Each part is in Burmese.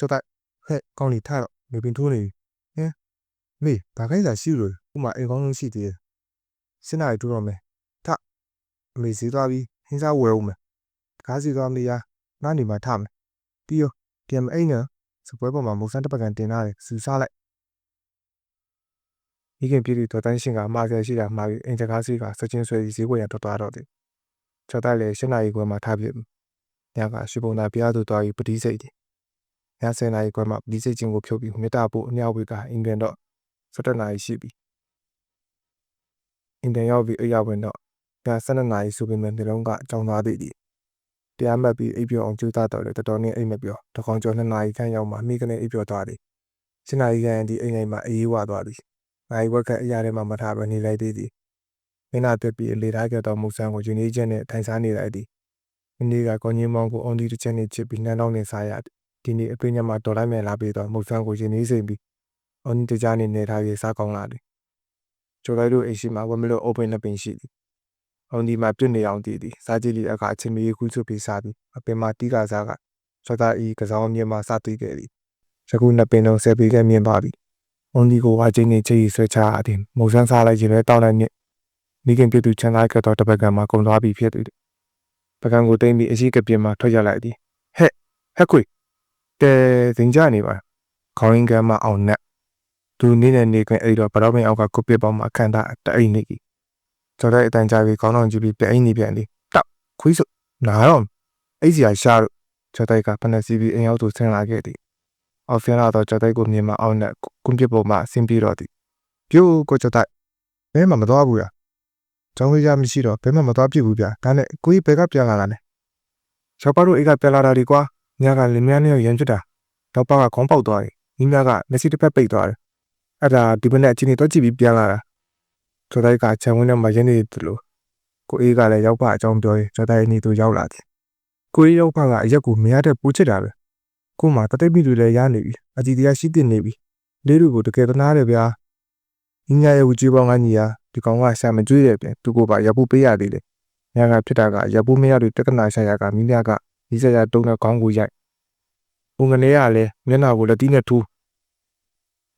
ကျော်တိုက်ဟဲ့ကောင်းလီထားတော့မေပင်ထိုးနေဟင်မေဘာခိုင်းစားရှိလို့ဥမာအိမ်ကောင်းလုံးရှိသေးတယ်စင်နာရီတိုးတော့မယ်ထအမေစီသွားပြီးဟင်းစားဝယ်ဦးမယ်တကားစီသွားမရနားနေမှာထမယ်ပြီးရောပြန်မအိမ်နဲ့စပွဲပေါ်မှာမုတ်ဆန်းတစ်ပတ်ကန်တင်ထားတယ်စူစားလိုက်မိခင်ပြည်သူတော်တန်းရှင်ကမှားဆဲရှိတာမှားပြီးအင်တကားစီကစချင်းဆွဲပြီးဈေးဝယ်ရတော့သွားတော့တယ်ကျော်တိုက်လည်းရှင်းနာရီခွဲမှာထားပြညကရွှေပုံသာပြားသူသွားပြီးပတိစိတ်တယ် ည10နာရီခွဲမှာပတိစိတ်ချင်းကိုဖြုတ်ပြီးမြတ်တာပို့အမြောက်ဝေကအင်္ဂလန်တော့17နာရီရှိပြီအင်တန်ရောက်ပြီးအိပ်ရဝင်တော့ည12နာရီဆိုပေမဲ့နှလုံးကအကြောင်းသားသေးတယ်တရားမှတ်ပြီးအိပ်ပျော်အောင်ကြိုးစားတော့လေတော်တော်နဲ့အိပ်မပြောတကောင်ကျော်2နာရီခန့်ရောက်မှမိကနေအိပ်ပျော်သွားတယ်7နာရီခန့်ဒီအိမ်ငိမ်မှာအေးဝါသွားသည်နိုင်ဝက်ခန့်အရာထဲမှာမထားဘဲနေလိုက်သေးသည်မင်းနာပြက်ပြီးလေထားခဲ့သောမုတ်ဆန်းကိုယူနေချက်နဲ့ထိုင်စားနေလိုက်သည်မင်းကကောင်းကြီးမောင်းကိုအွန်ဒီတစ်ချက်နဲ့ချစ်ပြီးနှမ်းတော့နေစားရသည် ဒီနေ့အပင်းညမှာတော်လိုက်မယ်လာပြီးတော့မုတ်ဆန်းကိုယူနေစိမ့်ပြီးအွန်ဒီတကြားနေနေထားပြီးစားကောင်းလာသည်ကျော်လိုက်တို့အိမ်ရှိမှာဝမလို့ open လက်ပင်ရှိသည်အွန်ဒီမှာပြစ်နေအောင်တည်သည်စားကြည့်လိအခါအချင်းမီခုစုပြီးစားပြီးအပင်မှာတီးကစားကစောသားဤကစားမြေမှာစသွေးခဲ့သည်ယခုနှစ်ပင်လုံးဆယ်ပြီးကမြင်ပါပြီအွန်ဒီကိုဝါချင်းနေချေဆွဲချအသည်မုတ်ဆန်းစားလိုက်ရင်လည်းတောင်းလိုက်နဲ့မိခင်ပြတူချန်လိုက်ကတော့တပတ်ကမှကုံသွားပြီဖြစ်သည်ပကံကိုတိမ့်ပြီးအရှိကပြင်းမှထွက်ရလိုက်သည်ဟဲ့ဟက်ခွေ တဲစင်ကြနေပါခေါင်းရင်းကမှအောင်နဲ့သူနေနေနေခွင့်အဲ့တော့ဘရော့ပင်အောက်ကကုပစ်ပေါင်းမှာအခန်းသားတအိတ်နေကြီးကျော်တဲ့အတန်ကြာပြီးခေါင်းအောင်ကြည့်ပြီးပြအိတ်နေပြန်သည်တောက်ခွေးစုနားတော့အဲ့စီကရှားလို့ကျော်တဲ့ကဖနက်စီပြီးအိမ်ရောက်သူဆင်းလာခဲ့သည်အော်ဖျန်လာတော့ကျော်တဲ့ကိုမြင်မှအောင်နဲ့ကွန်ပျူတာပေါ်မှာအဆင်းပြေတော့သည်ပြို့ကိုကျော်တဲ့ဘဲမှမတော်ဘူးလားကျောင်းဝေးရမရှိတော့ဘဲမှမတော်ပြဘူးဗျာဒါနဲ့ကိုကြီးဘဲကပြန်လာတာလဲချောက်ပါတို့အိတ်ကပြန်လာတာဒီကွာ ညကလင်းမြန်းနဲ့ရန်ကျွတ်တာတော့ပါကခေါင်းပေါက်သွားတယ်မိမကလက်စီတစ်ဖက်ပိတ်သွားတယ်အဲ့ဒါဒီမနေ့အချင်းကြီးတော့ကြည့်ပြီးပြန်လာတာကျော်တိုက်ကခြံဝင်းထဲမှာရင်းနေတယ်လို့ကိုအေးကလည်းရောက်ပါအကြောင်းပြောရင်ကျော်တိုက်အနီးသူရောက်လာတယ်ကိုအေးရောက်ပါကအရက်ကိုမရတဲ့ပူချစ်တာပဲကို့မှာတတိတ်မိတွေလည်းရနေပြီအကြည်တရားရှိတင်နေပြီလေးတွေကိုတကယ်သနာတယ်ဗျာညီညာရဲ့ဝကြည့်ပေါင်းကညီယာဒီကောင်ကဆာမကျွေးတယ်ပြန်သူကိုပါရပ်ဖို့ပေးရသေးတယ်ညကဖြစ်တာကရပ်ဖို့မရတွေတက္ကနာဆရာကမိမက ဒီဆရာတုံးတဲ့ခေါင်းကိုရိုက်ဘုံကနေရလဲမျက်နှာကိုလက်တီးနဲ့ထိုး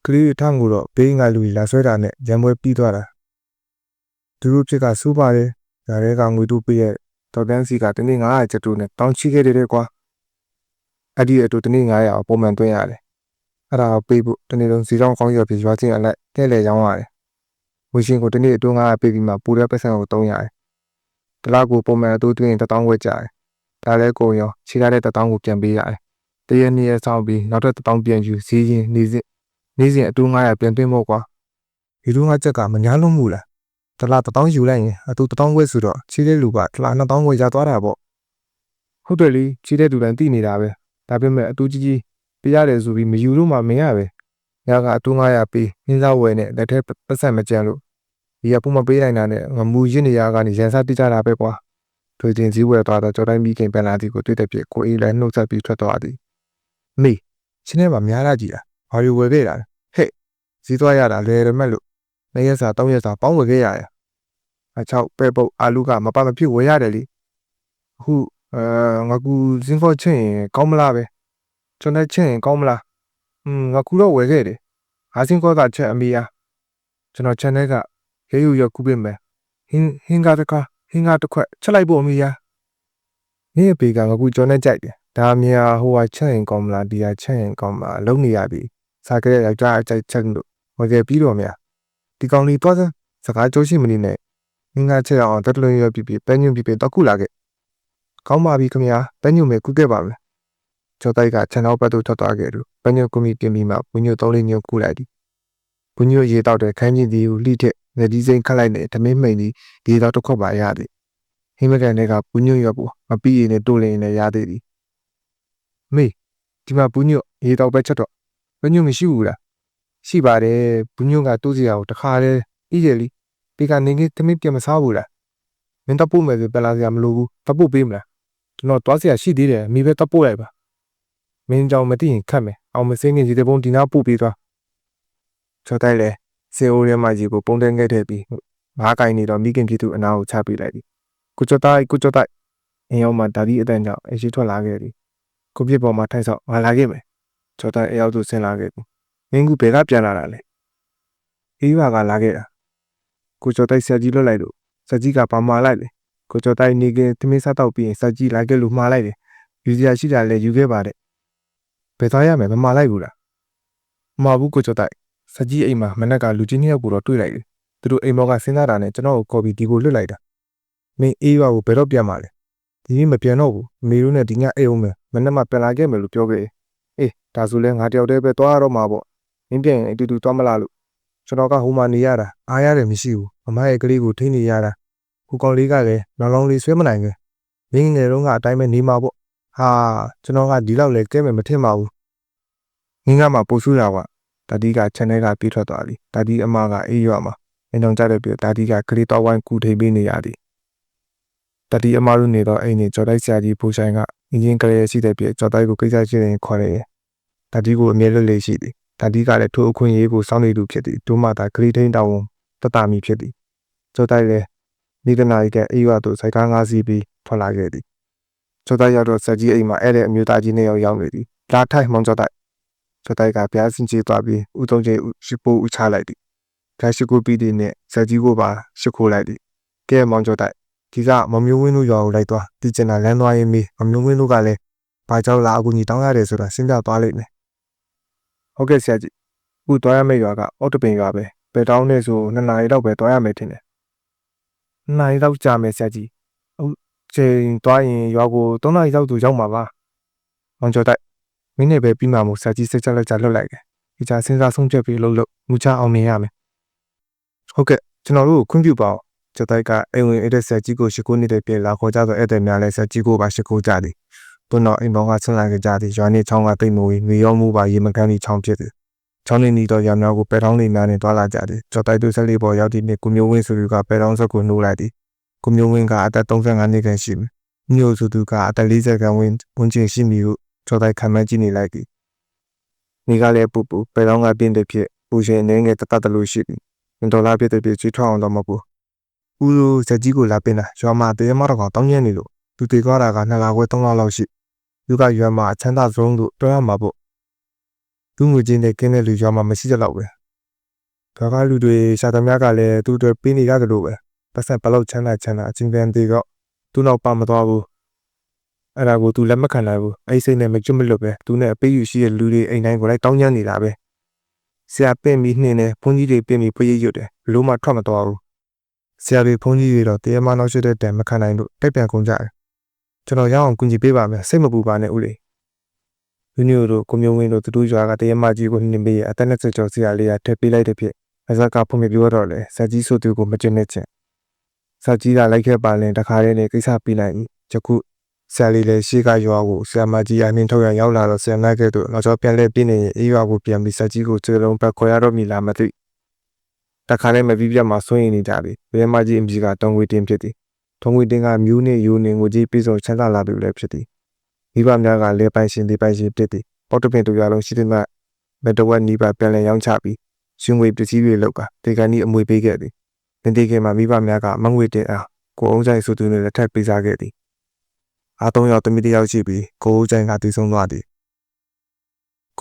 ကလေးထန်းကိုတော့ဘေးငါလူလာဆွဲတာနဲ့ရံပွဲပြီးသွားတာသူတို့ဖြစ်ကစူးပါတယ်ဒါရဲကငွေတူပေးရဲ့တော်တန်းစီကတနေ့900ကျပ်တူနဲ့တောင်းချိခဲ့တယ်ကွာအဲ့ဒီအတူတနေ့900ပုံမှန်သွင်းရတယ်အဲ့ဒါပေးဖို့တနေ့လုံးစီဆောင်ကောင်းရောဖြစ်ရွာချင်းအလိုက်တဲ့လေရောင်းရတယ်ဝေရှင်ကိုတနေ့အတွင်း900ပေးပြီးမှပူတဲ့ပတ်စံကို300ရတယ်တလားကိုပုံမှန်အတူသွင်း1000ဝက်ကြတယ် ဒါလည်းကုန်ရောခြေထားတဲ့1000ကိုပြန်ပေးရတယ်တရက်နေ့ရက်ဆောင်ပြီးနောက်ထပ်1000ပြန်ယူစီးရင်နေစဉ်နေစဉ်အတူ900ပြန်သွင်းဖို့ကွာဒီလိုငါချက်ကမညာလုံးမှုလားတလား1000ယူလိုက်ရင်အတူ1000ဝက်ဆိုတော့ခြေတဲ့လူကတလား2000ဝက်ရသွားတာပေါ့ဟုတ်တယ်လေခြေတဲ့လူတိုင်းသိနေတာပဲဒါပေမဲ့အတူကြီးကြီးပေးရတယ်ဆိုပြီးမယူလို့မှမရပဲညကအတူ900ပေးနှင်းစားဝယ်နဲ့လက်ထဲပတ်ဆက်မကြံလို့ဒီကပုံမပေးနိုင်တာနဲ့ငမူရစ်နေရကနေရန်စားတိကြတာပဲကွာ တွေ့ချင်းစည်းဝယ်သွားတော့ကျော်တိုင်းမိခင်ပန်လာတီကိုတွေ့တဲ့ပြစ်ကိုအေးလည်းနှုတ်ဆက်ပြီးထွက်သွားသည်မေချင်းထဲမှာများလာကြည့်တာဘာတွေဝယ်ခဲ့တာလဲဟဲ့စည်းသွားရတာလဲရမဲ့လို့နှစ်ရက်စာသုံးရက်စာပေါင်းဝယ်ခဲ့ရရအချောက်ပဲပုတ်အာလူကမပါမဖြစ်ဝယ်ရတယ်လေအခုအဲငါကူစင်းဖော့ချင်းရင်ကောင်းမလားပဲကျွန်တော်ချင်းရင်ကောင်းမလားอืมငါကူတော့ဝယ်ခဲ့တယ်ငါစင်းကောကချက်အမေယာကျွန်တော် channel ကရေယူရကူပေးမယ်ဟင်းဟင်းကားတစ်ခါ ဟင်းကားတစ်ခွက်ချက်လိုက်ဖို့အမေယာနေ့အပေကငါကူကျွန်တော်ကြိုက်တယ်ဒါမြန်ဟိုဟာချက်ရင်ကောင်းမလားဒီဟာချက်ရင်ကောင်းမလားလုံနေရပြီစားကြတဲ့ယောက်ျားအကြိုက်ချက်လို့ဝယ်ခဲ့ပြီးတော့မြဒီကောင်လေးတော့စကားကြိုးရှိမနေနဲ့ငင်းကားချက်အောင်တက်တလွန်ရပြပြပဲညွန့်ပြပြတော့ခုလာခဲ့ကောင်းပါပြီခင်ဗျာပဲညွန့်မယ်ကုခဲ့ပါမယ်ကျော်တိုက်ကခြံနောက်ဘက်သို့ထွက်သွားခဲ့လို့ပဲညွန့်ကွန်မီပြင်ပြီးမှဘုညွန့်သုံးလေးညွန့်ကုလိုက်သည် ဘုညွန့်ရေတောက်တဲ့ခိုင်းကြီးသည်ကိုလှိထက်ငဒီစိမ့်ခတ်လိုက်တဲ့ဓမင်းမိန်သည်ဒီတော့တစ်ခွက်ပါရသည်ဟိမကန်တွေကဘုညွန့်ရပူမပြီးရင်လည်းတိုးလင်းလည်းရသေးသည်မေဒီမှာဘုညွန့်ရေတောက်ပဲချက်တော့ဘုညွန့်မရှိဘူးလားရှိပါတယ်ဘုညွန့်ကတိုးစီရာကိုတခါတည်းဤရလီဒီကနေကြီးသမီးပြန်မစားဘူးလားမင်းတော့ပို့မယ်ဆိုပလာစရာမလိုဘူးတပို့ပေးမလားကျွန်တော်တွားစရာရှိသေးတယ်မိပဲတပို့လိုက်ပါမင်းကြောင့်မသိရင်ခတ်မယ်အောင်မစင်းငင်ကြီးတဲ့ပုံဒီနာပို့ပေးသွား ချောတိုက်လေစေအိုရဲမကြီးကိုပုံတင်ခဲ့တဲ့ပြီးငါးကင်နေတော့မိခင်ပြည်သူအနာကိုချပေးလိုက်သည်ကိုချောတိုက်ကိုချောတိုက်အင်းရောက်မှဒါဒီအတန်ကြောင့်အရှိထွက်လာခဲ့သည်ကိုပြစ်ပေါ်မှာထိုက်ဆောက်ငါလာခဲ့မယ်ကျော်တိုက်အရောက်သို့ဆင်းလာခဲ့သည်မင်းကဘယ်ကပြန်လာတာလဲအေးရွာကလာခဲ့တာကိုကျော်တိုက်ဆက်ကြီးလွတ်လိုက်လို့ဆက်ကြီးကပါမာလိုက်တယ်ကိုကျော်တိုက်နေကင်းသမင်းစားတော့ပြီးရင်ဆက်ကြီးလာခဲ့လို့မှားလိုက်တယ်ယူစရာရှိတာလဲယူခဲ့ပါတဲ့ဘယ်သွားရမယ်မမှားလိုက်ဘူးလားမမှားဘူးကိုကျော်တိုက် ဆက်ကြီးအိမ်မှာမနက်ကလူချင်းနှစ်ယောက်ကိုတော့တွေ့လိုက်တယ်သူတို့အိမ်မောကစဉ်းစားတာနဲ့ကျွန်တော်ကိုခေါ်ပြီးဒီကိုလွတ်လိုက်တာမင်းအေးရွာကိုဘယ်တော့ပြန်มาလဲဒီနေ့မပြန်တော့ဘူးအမေတို့နဲ့ဒီညအိမ်အောင်မယ်မနေ့မှပြန်လာခဲ့မယ်လို့ပြောခဲ့တယ်အေးဒါဆိုလဲငါတယောက်တည်းပဲသွားရတော့မှာပေါ့မင်းပြန်ရင်အတူတူသွားမလားလို့ကျွန်တော်ကဟိုမှာနေရတာအားရတယ်မရှိဘူးအမရဲ့ကလေးကိုထိနေရတာဟိုကောင်လေးကလည်းလောင်လောင်လေးဆွဲမနိုင်ဘူးမင်းငယ်တုန်းကအတိုင်းပဲနေမှာပေါ့ဟာကျွန်တော်ကဒီလောက်လဲကဲမယ်မထင်ပါဘူးငင်းကမှပို့ဆူတာက တတိက channel ကပြေးထွက်သွားပြီတတိအမကအေးရွာမှာအင်းတောင်ကြတဲ့ပြတတိကကလေးတော်ဝိုင်းကူထိန်ပေးနေရသည်တတိအမတို့နေတော့အိမ်နေကြော်တိုက်ဆရာကြီးဘူဆိုင်ကအင်ဂျင်ကလေးရှိတဲ့ပြကြော်တိုက်ကိုကိစ္စရှိတဲ့ခေါ်တယ်တတိကိုအမြဲလွတ်လေရှိသည်တတိကလည်းထိုအခွင့်အရေးကိုစောင့်နေသူဖြစ်သည်ဒုမသာကလေးထိန်တောင်းတတမီဖြစ်သည်ကြော်တိုက်လည်းမိဒနာရီကအေးရွာသို့စိုက်ကားငါးစီးပြီးထွက်လာခဲ့သည်ကြော်တိုက်ရောက်တော့ဆက်ကြီးအိမ်မှာအဲ့တဲ့အမျိုးသားကြီးနှစ်ယောက်ရောက်နေသည်လာထိုင်မောင်ကြော်တိုက် ကြော်တိုက်ကပြားစင်ကြီးသွားပြီးဦးသုံးချင်းရှိပိုးဦးချလိုက်သည်ဒါရှိကိုပြီးတဲ့နဲ့ဆက်ကြီးကိုပါရှိခိုးလိုက်သည်ကဲမောင်ကြော်တိုက်ဒီကမမျိုးဝင်းတို့ရွာကိုလိုက်သွားတည်ကျင်တာလမ်းသွားရင်မေးမမျိုးဝင်းတို့ကလည်းဘာကြောင့်လာအကူကြီးတောင်းရတယ်ဆိုတာစဉ်းစားသွားလိမ့်မယ်ဟုတ်ကဲ့ဆရာကြီးအခုသွားရမယ့်ရွာကအော်တပင်ရွာပဲဘယ်တောင်းနေဆိုနှစ်နာရီလောက်ပဲသွားရမယ်ထင်တယ်နှစ်နာရီလောက်ကြာမယ်ဆရာကြီးအခုချိန်သွားရင်ရွာကို3နာရီလောက်သူရောက်မှာပါမောင်ကျော်တိုက် မင်းနဲ့ပဲပြီးမှမို့ဆရာကြီးစိတ်ချလက်ချလွတ်လိုက်တယ်ဒီချာစဉ်းစားဆုံးဖြတ်ပြီးလှုပ်လှုပ်မူချအောင်မြင်ရမယ်ဟုတ်ကဲ့ကျွန်တော်တို့ကိုခွင့်ပြုပါအောင်ကျော်တိုက်ကအိမ်ဝင်အဲ့တဲ့ဆရာကြီးကိုရှိခိုးနေတဲ့ပြေလာခေါ်ကြတော့အဲ့တဲ့များလဲဆရာကြီးကိုပါရှိခိုးကြသည်သူတော့အိမ်ပေါင်းကဆင်းလာကြသည်ရွာနေချောင်းကတိတ်မဝေးမြေရောမှုပါရေမကန်းကြီးချောင်းဖြစ်သည်ချောင်းနေနီတော့ရောင်များကိုပဲတောင်းနေများနဲ့တွာလာကြသည်ကျော်တိုက်တို့ဆက်လေးပေါ်ရောက်သည့်မြကုမျိုးဝင်းဆိုသူကပဲတောင်းဆက်ကိုနှိုးလိုက်သည်ကုမျိုးဝင်းကအသက်35နှစ်ခန့်ရှိမယ်မျိုးဆိုသူကအသက်40ခန့်ဝန်းဝန်းကျင်ရှိမည်ဟု ကျော်တိုက်ခံမှန်းကြည့်နေလိုက်သည်နေကလည်းပူပူပဲတောင်းကပြင်းတဲ့ဖြစ်ပူရှင်နေငယ်တတတလို့ရှိသည်ဒေါ်လာပြတဲ့ပြချွေးထောင်းအောင်တော့မပူဦးလိုဇက်ကြီးကိုလာပင်တာရွာမှာတရေမတော့ကောင်တောင်းရနေလို့သူတေသွားတာကနှစ်လခွဲသုံးလလောက်ရှိသူကရွာမှာအချမ်းသာဆုံးလို့တွဲရမှာပေါ့သူငွေချင်းနဲ့ကင်းတဲ့လူရွာမှာမရှိကြတော့ပဲဘာကလူတွေရှာသမားကလည်းသူ့အတွက်ပေးနေရတယ်လို့ပဲပတ်စံဘလောက်ချမ်းသာချမ်းသာအချင်းပြန်သေးတော့သူ့နောက်ပါမသွားဘူး အဲ့ဒါကိုသူလက်မခံနိုင်ဘူးအဲ့စိတ်နဲ့မကျွတ်မလွတ်ပဲသူနဲ့အပေးယူရှိတဲ့လူတွေအိမ်တိုင်းကိုလိုက်တောင်းကျမ်းနေတာပဲဆရာပင့်ပြီးနှင်းနေဘုန်းကြီးတွေပင့်ပြီးဖွေးရွတ်တယ်ဘလို့မှထွက်မသွားဘူးဆရာတွေဘုန်းကြီးတွေတော့တရားမနောက်ရှိတဲ့တန်မခံနိုင်လို့တိုက်ပြန်ကုန်ကြတယ်ကျွန်တော်ရအောင်ကူညီပေးပါမယ်စိတ်မပူပါနဲ့ဦးလေးလူမျိုးတို့ကိုမျိုးဝင်းတို့သူတို့ရွာကတရားမကြီးကိုနှင်းပေးရအသက်နဲ့ကျော်ဆရာလေးကထည့်ပေးလိုက်တဲ့ဖြစ်အစကဖုန်မပြောတော့လေဇက်ကြီးဆိုသူကိုမကျင်နဲ့ချင်းဇက်ကြီးကလိုက်ခဲ့ပါလင်တခါတည်းနဲ့ကိစ္စပြီးလိုက်ပြီယခု ဆရာလေးလည်းရှေ့ကရွာကိုဆရာမကြီးအမင်းထုတ်ရရောက်လာတော့ဆရာမကဲ့သို့နောက်ကျော်ပြန်လဲပြင်းနေရင်အေးရွာကိုပြန်ပြီးဇက်ကြီးကိုကျေလုံးဘက်ခေါ်ရတော့မိလားမသိတခါတည်းမပြီးပြတ်မှာဆွေးရင်နေကြပြီဘယ်မကြီးအမြီကတုံးဝေတင်ဖြစ်သည်ထုံးဝေတင်ကမျိုးနဲ့ယူနေငိုကြီးပြီးဆုံးချမ်းသာလာသူလည်းဖြစ်သည်မိဘများကလဲပိုင်ရှင်ဒီပိုင်ရှင်ဖြစ်သည်ပေါတပင်တူရလုံးရှိတဲ့မှမတဝက်နီးပါပြန်လည်ရောင်းချပြီးရှင်ငွေပစ္စည်းတွေလောက်ကတေကန်ကြီးအမွေပေးခဲ့သည်တင်တေကမှာမိဘများကမငွေတင်အားကိုအောင်ဆိုင်စုသူနဲ့လက်ထပ်ပေးစားခဲ့သည် အားသုံးယောက်တမိတယောက်ရှိပြီးကိုဦးကျိုင်ကတည်ဆုံးသွားသည်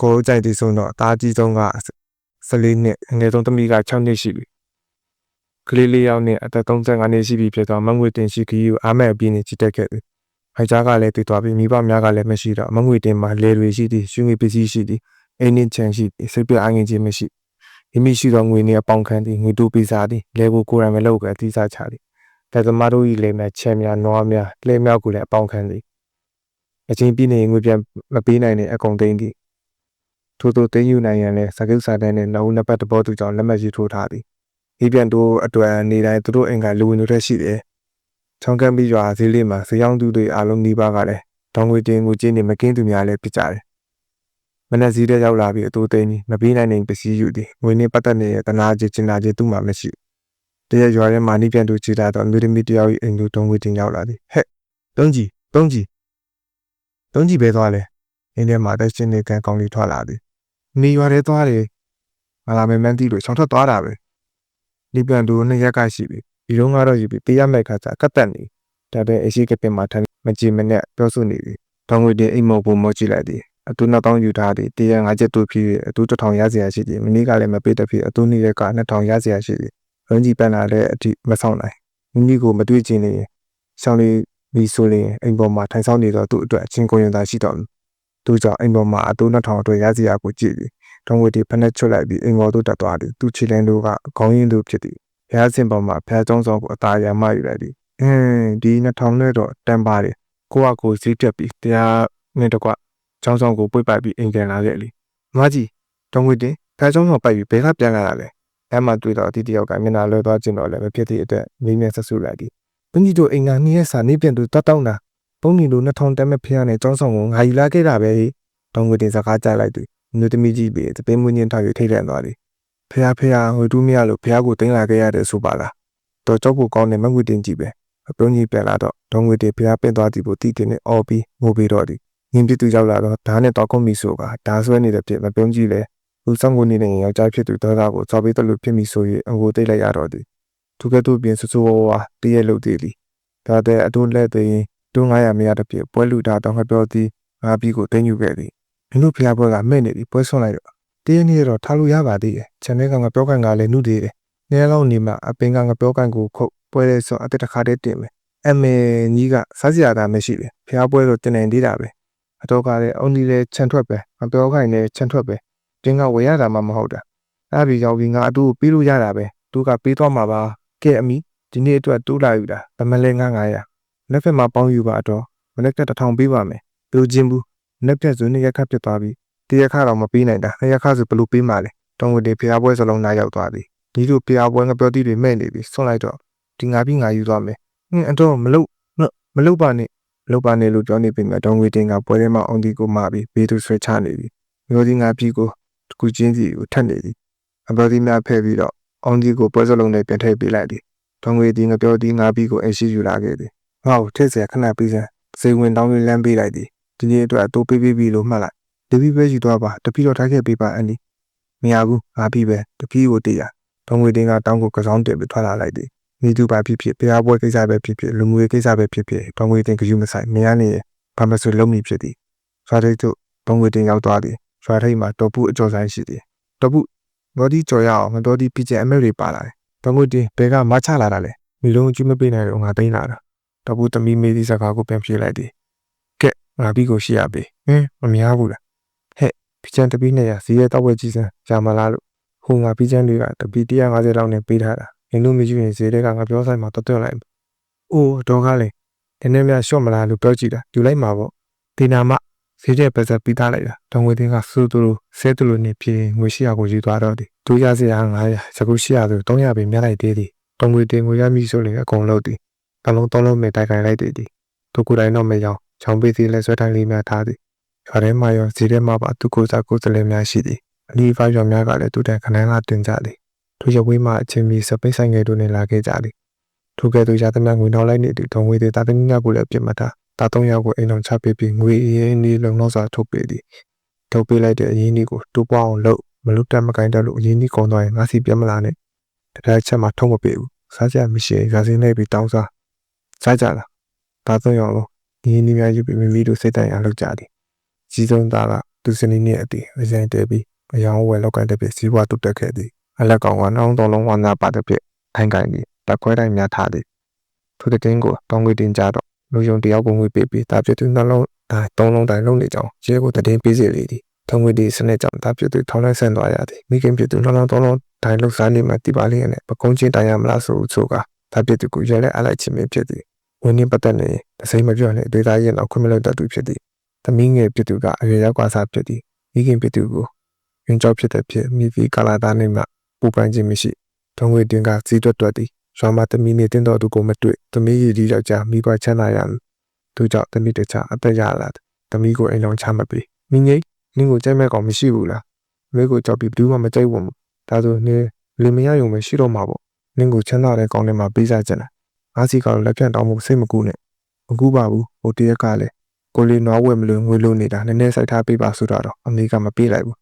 ကိုဦးကျိုင်တည်ဆုံးတော့အသားကြီးဆုံးက14နှစ်အငယ်ဆုံးတမိက6နှစ်ရှိပြီကလေးလေးယောက်နဲ့အသက်35နှစ်ရှိပြီဖြစ်သောမငွေတင်ရှိခီးကိုအားမဲ့အပြင်းနဲ့ကြီးတက်ခဲ့သည်ဖိုက်ကြားကလည်းတည်သွားပြီးမိဘများကလည်းမရှိတော့မငွေတင်မှာလေတွေရှိသည်ရွှေငွေပစ္စည်းရှိသည်အိမ်နှင့်ချန်ရှိသည်စိတ်ပြအငင်ချင်းမရှိမိမိရှိသောငွေနှင့်အပေါင်ခံသည်ငွေတူပေးစားသည်လဲကိုကိုယ်ရံမလုပ်ကအတိအကျချသည် လက်သမားတို့၏လေမဲ့ချဲများနွားများလှဲမြောက်ကိုလည်းအပေါင်ခံသည်အချင်းပြည့်နေငွေပြန်မပေးနိုင်တဲ့အကုန်သိမ်းသည်ထို့သောသိမ်းယူနိုင်ရန်လဲစကုတ်စာတန်းနှင့်နှုတ်နှစ်ပတ်တဘောသူကြောင့်လက်မှတ်ရေးထိုးထားသည်ဒီပြန်တို့အတွက်နေတိုင်းသူတို့အင်္ဂါလူဝင်တို့ထက်ရှိတယ်ချောင်းကမ်းပြီးရွာဈေးလေးမှာဈေးရောက်သူတွေအားလုံးနှီးပါးကလည်းတောင်ငွေတင်ငွေချင်းတွေမကင်းသူများလည်းဖြစ်ကြတယ်မနက်စည်းတဲ့ရောက်လာပြီးအတူသိမ်းပြီးမပေးနိုင်နိုင်ပစ္စည်းယူသည်ငွေနဲ့ပတ်သက်နေတဲ့တနာချင်းချင်တာချင်းသူ့မှာမရှိဘူး တရရွာထဲမှာနှိပြန်သူခြေတာတော့အမျိုးသမီးတယောက်၏အိမ်ကိုတုံးဝေတင်ရောက်လာသည်ဟဲ့တုံးကြီးတုံးကြီးတုံးကြီးပဲသွားလဲအင်းထဲမှာတက်ရှင်နေကန်ကောင်းလေးထွက်လာသည်နေရွာထဲသွားတယ်မလာမမန်းတီလို့ချောင်းထွက်သွားတာပဲနှိပြန်သူနှစ်ရက်ကရှိပြီဒီတော့ကတော့ယူပြီးပေးရမယ့်ခါကျကတ်တက်နေဒါပေမဲ့အရှိကပင်မှာထမ်းမကြည့်မနဲ့ပြောဆိုနေသည်တောင်းဝေတင်အိမ်မော်ပုံမောကြည့်လိုက်သည်အတူ2000ယူထားတယ်တရား5ချက်တူဖြစ်အတူ1000ရစရာရှိတယ်မနေ့ကလည်းမပေးတဖြစ်အတူနေတဲ့က2000ရစရာရှိတ ယ်ရုံးကြီးပန်လာတဲ့အထိမဆောင်နိုင်မိမိကိုမတွေ့ချင်းနေရှောင်းလေးပြီးဆိုရင်အိမ်ပေါ်မှာထိုင်ဆောင်နေတော့သူ့အတွက်အချင်းကိုရင်သာရှိတော့သူကြောင့်အိမ်ပေါ်မှာအတူ2000အတွက်ရစရာကိုကြည့်ပြီးတုံးဝတီဖက်နဲ့ချွတ်လိုက်ပြီးအိမ်ပေါ်သို့တက်သွားတယ်သူချီလန်းတို့ကခေါင်းရင်းတို့ဖြစ်သည်ဘုရားစင်ပေါ်မှာဘုရားကျောင်းဆောင်ကိုအသာရမယူလိုက်သည်အင်းဒီ2000နဲ့တော့တန်ပါတယ်ကိုကကိုစီးပြက်ပြီးတရားနဲ့တကွကျောင်းဆောင်ကိုပွေ့ပိုက်ပြီးအိမ်ပြန်လာခဲ့လေမကြီးတုံးဝတီဘုရားကျောင်းဆောင်ပိုက်ပြီးဘယ်ကပြန်လာတာလဲ အဲမှတွေ့တော့အတီတယောက်ကမျက်နှာလွှဲသွားခြင်းတော့လည်းမဖြစ်သည့်အတွက်မိမဲဆက်ဆူလိုက်သည်ဘင်းကြီးတို့အိမ်ကနှီးရဲ့စာနေပြန်သူတတ်တောင်းတာပုံနေလို့2000တက်မဲ့ဖះနဲ့ကျောင်းဆောင်ကိုငါယူလာခဲ့တာပဲတောင်းဝတင်စကားကြားလိုက်သူနုသမီးကြီးပဲတပင်းမွင်းချင်းထားပြီးထိတ်လန့်သွားသည်ဖះဖះဟိုတူးမရလို့ဖះကိုတင်လာခဲ့ရတယ်ဆိုပါလားတော်ကြောက်ဖို့ကောင်းတဲ့မငွေတင်ကြည့်ပဲအပြုံးကြီးပြန်လာတော့တောင်းဝတင်ဖះပင့်သွားသည်ကိုတီးတင်နဲ့အော်ပြီးငိုပြီးတော့သည်ငင်းပြသူရောက်လာတော့ဓာတ်နဲ့တောက်ခုံးမိဆိုကဓာဆွဲနေတဲ့ပြမပြုံးကြီးလေ သူစောင့်ကိုနေတဲ့ယောက်ျားဖြစ်သူဒေါသကိုစော်ပြီးတလို့ဖြစ်မိဆိုရင်အကိုသိလိုက်ရတော့သည်သူကသူ့ပြင်ဆူဆူဝါဝါတည့်ရလို့သေးလီဒါတဲ့အတူလက်သိရင်တွန်း900မရတဲ့ပြပွဲလူတာတောင်းခပြောသည်ငါပြီးကိုတင်းယူခဲ့သည်မင်းတို့ဖျားပွဲကမဲ့နေပြီပွဲဆွန့်လိုက်တော့တည့်ရနေ့တော့ထားလို့ရပါသေးတယ်ခြံထဲကငါပြောကန်ကလည်းနှုတ်သေးတယ်နေလောက်နေမှအပင်ကငါပြောကန်ကိုခုတ်ပွဲလဲဆိုအတက်တစ်ခါတည်းတင်မယ်အမေကြီးကစားစရာသာမရှိလေဖျားပွဲတော့တင်နေသေးတာပဲအတော့ကလည်းအုံဒီလဲခြံထွက်ပဲငါပြောကန်လည်းခြံထွက်ပဲ တင်းကဝယ်ရတာမှမဟုတ်တာအဲ့ဒီကြောင့်ဒီငါအတူကိုပေးလို့ရတာပဲသူကပေးသွားမှာပါကဲအမိဒီနေ့အတွက်တိုးလာယူတာဗမလဲငါ900လက်ဖက်မှာပေါင်းယူပါတော့မနေ့ကတစ်ထောင်ပေးပါမယ်ပြိုချင်းဘူးလက်ပြက်စုနှစ်ရက်ခတ်ဖြစ်သွားပြီတရက်ခါတော့မပေးနိုင်တာနှစ်ရက်ခါဆိုဘလို့ပေးမှာလဲတောင်းဝတီဖျားပွဲစလုံးနားရောက်သွားသည်ဒီလိုဖျားပွဲငပြောတိတွေမဲ့နေပြီဆွန့်လိုက်တော့ဒီငါပြီးငါယူသွားမယ်ဟင်းအတော့မလို့မလို့ပါနဲ့လို့ပါနေလို့ပြောနေပြီမဲ့တောင်းဝတီကပွဲထဲမှာအောင်ဒီကိုမာပြီးဘေးသူဆွဲချနေပြီမျိုးဒီငါပြီးကိုတ ကုချင်းစီကိုထက်နေသည်အဘော်ဒီများဖဲ့ပြီးတော့အောင်ကြီးကိုပွဲစလုံးနဲ့ပြန်ထည့်ပေးလိုက်သည်တောင်ငွေဒီငပြောဒီငါးပြီးကိုအရှိယူလာခဲ့သည်ငါ့ကိုထည့်စရာခဏပြီးစမ်းစေဝင်တောင်းရလမ်းပေးလိုက်သည်ဒီနေ့အတွက်အတိုးပေးပြီးပြီလို့မှတ်လိုက်တပီးပဲယူသွားပါတပီးတော့ထားခဲ့ပေးပါအန်ဒီမရဘူးငါပြီးပဲတပီးကိုတည်ရတောင်ငွေဒီငါတောင်းကိုကစောင်းတင်ပြီးထွက်လာလိုက်သည်မိသူပါဖြစ်ဖြစ်တရားပွဲကိစ္စပဲဖြစ်ဖြစ်လူငွေကိစ္စပဲဖြစ်ဖြစ်တောင်ငွေတင်ကယူမဆိုင်မရနေဘာမဆိုလုံးမိဖြစ်သည်ဖာဒိတ်တို့တောင်ငွေတင်ရောက်သွားသည် ဆွာထိတ်မှာတော်ပုအကျော်ဆိုင်ရှိသည်တော်ပုငေါ်ဒီကြော်ရအောင်ငတော်ဒီပြည့်ကျအမဲတွေပါလာတယ်တောင်းဝေတင်းဘဲကမချလာတာလေမိလုံးအကျူးမပေးနိုင်တော့ငါသိမ်းလာတာတော်ပုသမီးမေးသည့်စကားကိုပြန်ပြေးလိုက်သည်ကဲငါပြီးကိုရှိရပေဟင်းမများဘူးလားဟဲ့ပြချန်တပီးနဲ့ရဈေးရဲတောက်ဝဲကြီးစမ်းကြာမလားလို့ဟိုငါပြချန်တွေကတပီ150လောက်နဲ့ပေးထားတာမင်းတို့မရှိရင်ဈေးတွေကငါပြောဆိုင်မှာတွတ်တွတ်လိုက်အိုးတော့ကားလေနည်းနည်းများရှော့မလားလို့ပြောကြည့်တာယူလိုက်မှာပေါ့ဒီနာမ ဈေးကျပတ်သက်ပြီးသားလိုက်တာတောင်ဝေတင်ကစူတူလိုဆဲတူလိုနေပြေငွေရှိရကိုယူသွားတော့တယ်ဒူရစရာ900စကူရှိရဆို300ပဲမြတ်လိုက်သေးတယ်တောင်ဝေတင်ငွေရမိဆိုရင်အကုန်လုံးတည်တလုံးသုံးလုံးမဲ့တိုက်ခိုင်လိုက်တယ်ဒီသူကိုယ်တိုင်တော့မရောက်ချောင်းပေးစီလဲဆွဲတိုင်းလေးများထားသည်ရွာထဲမှာရောဈေးထဲမှာပါသူကိုယ်စားကိုယ်စလဲများရှိသည်အလီဖာရွာများကလည်းသူတန်ခဏန်းကတင်ကြသည်သူရဝေးမှအချင်းမီစပိတ်ဆိုင်ငယ်တို့နဲ့လာခဲ့ကြသည်ထိုကဲ့သို့ရသမျှငွေနောက်လိုက်နေသည့်ဒုံဝေးသည်တာသမီးများကိုလည်းပြစ်မှတ်ထား တာသုံးယောက်ကိုအိမ်တော်ချပေးပြီးငွေအရင်ဒီလုံလောက်စွာထုတ်ပေးသည်ထုတ်ပေးလိုက်တဲ့အရင်ဒီကိုတူပွားအောင်လုပ်မလွတ်တတ်မကင်တတ်လို့အရင်ဒီကုံသွားရင်ငါစီပြတ်မလာနဲ့တခါချက်မှထုံးမပေးဘူးစားကြမရှိရာစင်းနေပြီးတောင်းစားစားကြလားဒါသုံးယောက်လုံးဒီနေများယူပြီးမိမိတို့စိတ်တိုင်အားလုပ်ကြသည်ကြီးဆုံးသားကသူစနေနေ့အတည်အရင်တည်းပြီးအယောင်ဝယ်လောက်ကန်တဲ့ပြစီးပွားတုတ်တက်ခဲ့သည်အလက်ကောင်ကနှောင်းတော်လုံးဝနာပါတဲ့ပြထိုင်ကိုင်းပြီးတက်ခွဲတိုင်းများထားသည်သူတကင်းကိုတောင်းဝေတင်ကြတော့ လူယုံတယောက်ကိုငွေပေးပြီးတာပြသူနှလုံးတိုင်းသုံးလုံးတိုင်းလုံးနေကြောင်းရဲကိုတည်င်းပေးစီလေသည်ထုံဝေဒီစနစ်ကြောင့်တာပြသူထောင်းလိုက်ဆန်သွားရသည်မိခင်ပြသူနှလုံးသုံးလုံးတိုင်းလှုပ်ရှားနေမှတိပါလိမ့်နဲ့ပကုံးချင်းတိုင်ရမလားဆိုဆိုကတာပြသူကိုရဲလဲအလိုက်ချင်းဖြစ်သည်ဝင်းနေပတ်သက်နေတစိမ့်မပြော့နဲ့ဒေတာရင်တော့ခွင့်မလုပ်တတ်သူဖြစ်သည်။သမီးငယ်ဖြစ်သူကအရွယ်ရောက်ကွာစားဖြစ်သည်။မိခင်ဖြစ်သူကိုယဉ်ကြောက်ဖြစ်တဲ့ဖြစ်မိဖီကာလာသားနေမှပူပန်ခြင်းမရှိ။ထုံးဝေတင်ကစီးတွတ်တွတ်သည်။ ရွာမှာသမီးနေတင်းတော်သူကိုမတွေ့။သမီးရည်ဒီယောက်ျားမိဘချမ်းသာရန်သူကြောင့်သမီးတခြားအသက်ရလာတယ်။သမီးကိုအိမ်လုံးချမပေး။မိငိတ်နင်းကိုကြိုက်မဲ့ကောင်မရှိဘူးလား။မိကိုကြောက်ပြီးဘူးမှမကြိုက်ဘူး။ဒါဆိုနေလေမရယုံမရှိတော့မှာပေါ့။နင်းကိုချမ်းသာတဲ့ကောင်တွေမှာပေးစားကြတယ်ငါးစီကတော့လက်ဖြန့်တောင်းမှုစိတ်မကူနဲ့မကူပါဘူးဟိုတရက်ကလည်းကိုလေးနွားဝယ်မလို့ငွေလို့နေတာနည်းနည်းစိုက်ထားပေးပါဆိုတော့အမေကမပေးလိုက်ဘူး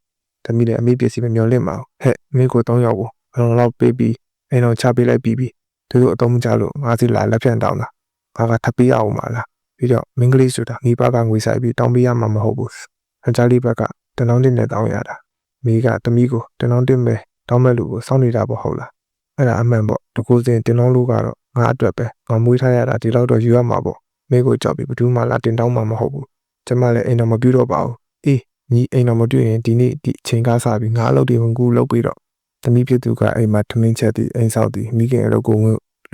တမီးလည်းအမေပစ္စည်းမမျောလင့်ပါဘူးဟဲ့အမေကို၃ယောက်ကိုအလုံးလောက်ပေးပြီးအိမ်တော်ချပေးလိုက်ပြီးပြီ သူတို့အတော့မကြလို့ငါးစီလာလက်ဖြန့်တောင်းတာငါကထပ်ပေးအောင်ပါလားပြီးတော့မင်းကလေးဆိုတာမိဘကငွေဆိုင်ပြီးတောင်းပေးရမှာမဟုတ်ဘူး။အကြလေးဘက်ကတနောင်းတစ်နဲ့တောင်းရတာ။မိကသမီးကိုတနောင်းတစ်ပဲတောင်းမဲ့လူကိုစောင့်နေတာပေါ့ဟုတ်လား။အဲ့ဒါအမှန်ပေါ့တကူစင်တင်နောင်းလူကတော့ငါအတွက်ပဲငါမွေးထားရတာဒီလောက်တော့ယူရမှာပေါ့။မိကိုကြောက်ပြီးဘသူမှလာတင်တောင်းမှာမဟုတ်ဘူး။ကျမလည်းအိမ်တော်မပြူတော့ပါဘူး။အေးညီအိမ်တော်မတွေ့ရင်ဒီနေ့ဒီအချိန်ကားစားပြီးငါအလုပ်တွေဝင်ကူလုပ်ပြီးတော့ သမီးဖြစ်သူကအိမ်မှာထမင်းချက်ပြီးအိမ်ဆောက်ပြီးမိခင်အလုပ်ကို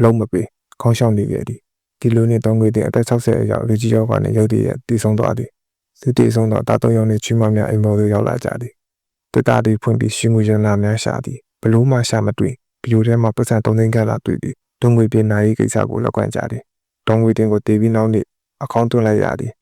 လုံးမပေးခေါင်းရှောင်နေခဲ့သည်ဒီလိုနဲ့တောင်းခွေတဲ့အသက်60အရောက်လူကြီးယောဂနဲ့ရုပ်တည်ရတည်ဆုံးသွားသည်သူတည်ဆုံးတော့တာသုံးယောက်နဲ့ချီးမွမ်းများအိမ်မော်သို့ရောက်လာကြသည်တတတီဖွင့်ပြီးရှင်ငွေရနာများရှာသည်ဘလို့မှရှာမတွေ့ဗီဒီယိုထဲမှာပတ်စံ3သိန်းခန့်လာတွေ့သည်တုံးငွေပြနိုင်ရေးကိစ္စကိုလက်ကွန့်ကြသည်တောင်းငွေတင်ကိုတည်ပြီးနောက်နေ့အကောင့်သွင်းလိုက်ရသည်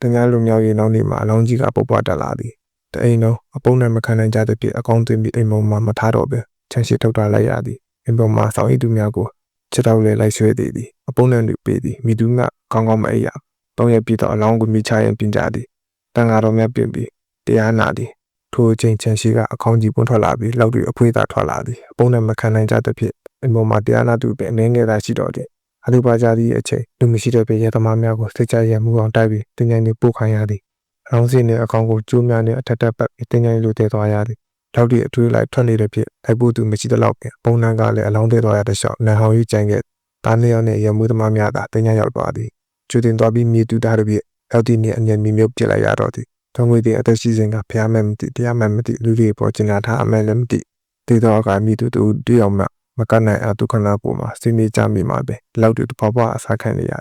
တ냐လူမျိုးရေးနောက်နေ့မှာအလောင်းကြီးကပုတ်ပွားတက်လာသည် တအိမ်လုံးအပုံနဲ့မခံနိုင်ကြသဖြင့်အကောင့်သွင်းပြီးအိမ်မော်မှာမထားတော့ပဲချမ်းရှိထုတ်တာလိုက်ရသည်အိမ်ပေါ်မှာဆောင်းဤသူများကိုချက်တော့လေလိုက်ဆွဲသေးသည်အပုံနဲ့လူပေးသည်မိသူကကောင်းကောင်းမအိပ်ရတောင်းရပြီးတော့အလောင်းကိုမိချရင်ပြင်ကြသည်တန်ဃာတော်များပြင်ပြီးတရားနာသည်ထိုအချိန်ချန်ရှိကအကောင်းကြီးပွန်းထွက်လာပြီးလောက်တွေအဖွေးသာထွက်လာသည်အပုံနဲ့မခံနိုင်ကြသဖြင့်အပေါ်မှာတရားနာသူပဲအနေငယ်သာရှိတော့သည်အလူပါကြသည့်အချိန်လူမရှိတဲ့ပြည်ရသမားများကိုစိတ်ကြရမှုအောင်တိုက်ပြီးတင်ញိုင်နေပို့ခိုင်းရသည် အလောင်းစီနှင့်အကောင်ကိုကျိုးများနှင့်အထက်တက်ပတ်ပြီးတင်ញိုင်လူတည်သွားရသည်လောက်ဒီအထွေးလိုက်ထွက်နေတဲ့ဖြစ်လိုက်ဖို့သူမရှိတဲ့လောက်ပဲပုံနှံကလည်းအလောင်းသေးသွားရတဲ့ရှောက်လန်ဟောင်ကြီးကြိုင်ခဲ့တားနှစ်ယောက်နဲ့ရမွေးသမားများသာတင်ညာရောက်သွားသည်ကျွတင်သွားပြီးမြေတူတာတို့ပြလောက်ဒီနဲ့အငြင်းမြမြုပ်ပြစ်လိုက်ရတော့သည်ထုံးငွေတဲ့အသက်ရှိစဉ်ကဖျားမဲ့မသိတရားမဲ့မသိလူတွေပေါ်ကျင်လာထားအမဲလည်းမသိတေတော့ကမြေတူတူတယောက်မှမကနိုင်အတုခနာပေါ်မှာစိနေကြမိမှာပဲလောက်တူတပွားပွားအစားခံနေရ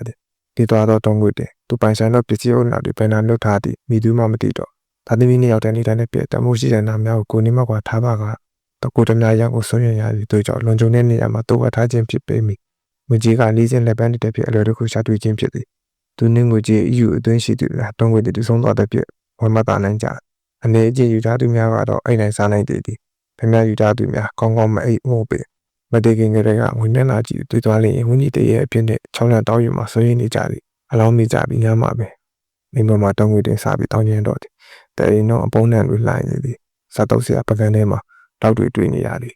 တယ်ဒီတော့တော့တုံးငွေတဲ့သူပိုင်ဆိုင်တော့ပစ္စည်းအုပ်နာတွေဘယ်နာလွတ်ထားသည်မိသူမှမသိတော့ဒါသမီးနှစ်ယောက်တည်းနေတဲ့နဲ့ပြတမိုးရှိတဲ့နာများကိုကိုနေမကွာထားပါကတကူတများရောက်ကိုဆွရရသည်တို့ကြောင့်လွန်ကျုံတဲ့နေရာမှာတိုးဝတ်ထားခြင်းဖြစ်ပေမိငွေကြီးကလေးစင်လက်ပန်းတစ်ဖြစ်အလွယ်တကူရှာတွေ့ခြင်းဖြစ်သည်သူနှင်းငွေကြီးအယူအတွင်းရှိသူကတုံးဝေတူဆုံးသွားတဲ့ဖြစ်ဝမတာနိုင်ကြအနေအချင်းယူထားသူများကတော့အိမ်နိုင်စားနိုင်သေးသည်ဖျက်ယူထားသူများကောင်းကောင်းမအိပ်မို့ပေ မတေခင်ကလေးကငွေနဲ့လာကြည့်တွေ့သွားလျင်ဝင်းကြီးတရဲ့အဖြစ်နဲ့ချောင်းလန့်တောင်းယူမှာဆွေးနေကြသည်အလောင်းမိကြပြီးညမှာပဲမိမမတုံးငွေတင်စားပြီးတောင်းကျင်တော့သည်တရင်တော့အပုံးနံတွေလှိုင်းနေသည်စားတော့ဆရာပကန်းထဲမှာတောက်တွေတွေ့နေရသည်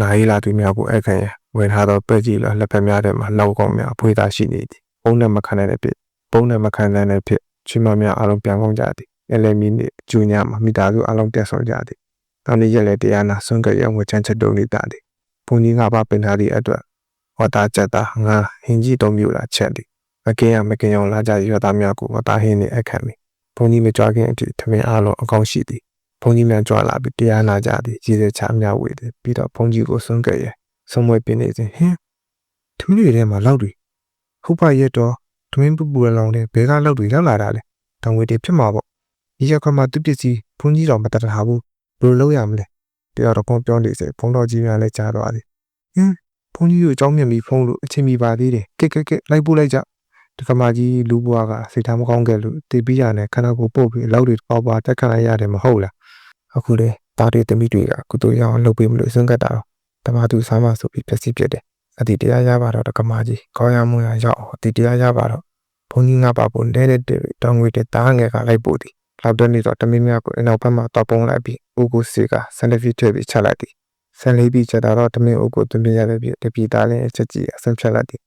နာရီလာသူများကိုအခန့်ရဝယ်ထားသောပဲ့ကြည့်လာလက်ဖက်များထဲမှာလောက်ကောင်းများအဖွေးသားရှိနေသည်ပုံနဲ့မခံနိုင်တဲ့ဖြစ်ပုံနဲ့မခံနိုင်တဲ့ဖြစ်ချွေးမများအလုံးပြန်ကောင်းကြသည်အဲလည်းမီနစ်ကျူညာမှာမိသားစုအလုံးတက်ဆောင်ကြသည်တောင်းနေရက်လေတရားနာဆွန့်ကြရငွေချမ်းချက်တုံးနေတာသည် ဘုန်းကြီးကပါပင်ထားသည့်အတွက်ဝတာချက်သားငါဟင်ကြီးတော်မျိုးလာချက်သည်မကင်းရမကင်းအောင်လာကြရသားများကိုဝတာဟင်းနှင့်အခန့်မီဘုန်းကြီးမကြွားခင်အထိထမင်းအားလုံးအကောင်းရှိသည်ဘုန်းကြီးများကြွားလာပြီးတရားနာကြသည်ကြီးစဲချအများဝေသည်ပြီးတော့ဘုန်းကြီးကိုဆွန့်ကြရဆုံးမွေပြနေစဉ်ဟင်းထမင်းတွေထဲမှာလောက်တွေဟုတ်ပါရဲ့တော့ထမင်းပူပူလောင်တဲ့ဘဲကလောက်တွေရောက်လာတာလေတောင်ဝေတွေဖြစ်မှာပေါ့ဒီရက်ခါမှာသူပစ္စည်းဘုန်းကြီးတော်မတတ်တာဘူးဘယ်လိုလုပ်ရမလဲ တရားတော်ကောပြောနေစေဘုန်းတော်ကြီးများလည်းကြားသွားတယ်ဟင်းဘုန်းကြီးကိုအကြောင်းမြင်ပြီးဖုန်းလို့အချိန်မီပါသေးတယ်ကဲကဲကဲလိုက်ပို့လိုက်ကြတကမာကြီးလူဘွားကစိတ်ထားမကောင်းခဲ့လို့တေးပြီးရတယ်ခန္ဓာကိုယ်ပုတ်ပြီးအလောက်တွေပေါပါတက်ခတ်လိုက်ရတယ်မဟုတ်လားအခုလေတားတွေတမိတွေကကုတူရအောင်လုပ်ပေးမလို့စွန့်ကတ်တာတော့တမသူစားမဆိုပြီးပြက်စီးပြစ်တယ်အတီတရားရပါတော့တကမာကြီးခေါင်းရမွေးရရောက်အတီတရားရပါတော့ဘုန်းကြီးငါပါဖို့လဲတဲ့တောင်းငွေတဲ့တားငယ်ကလိုက်ပို့သည်လောက်တဲ့နေ့တော့တမင်းများကိုအနောက်ဘက်မှာတောက်ပုံးလိုက်ပြီး ဦးကိုစီကဆန်လီဖီထွေးပြီးချလိုက်သည်ဆန်လီဖီချက်တော့တမင်းဦးကိုသွင်းပြရတဲ့ပြတပီသားလည်းချက်ကြီးအဆင်ဖြတ်လိုက်သည်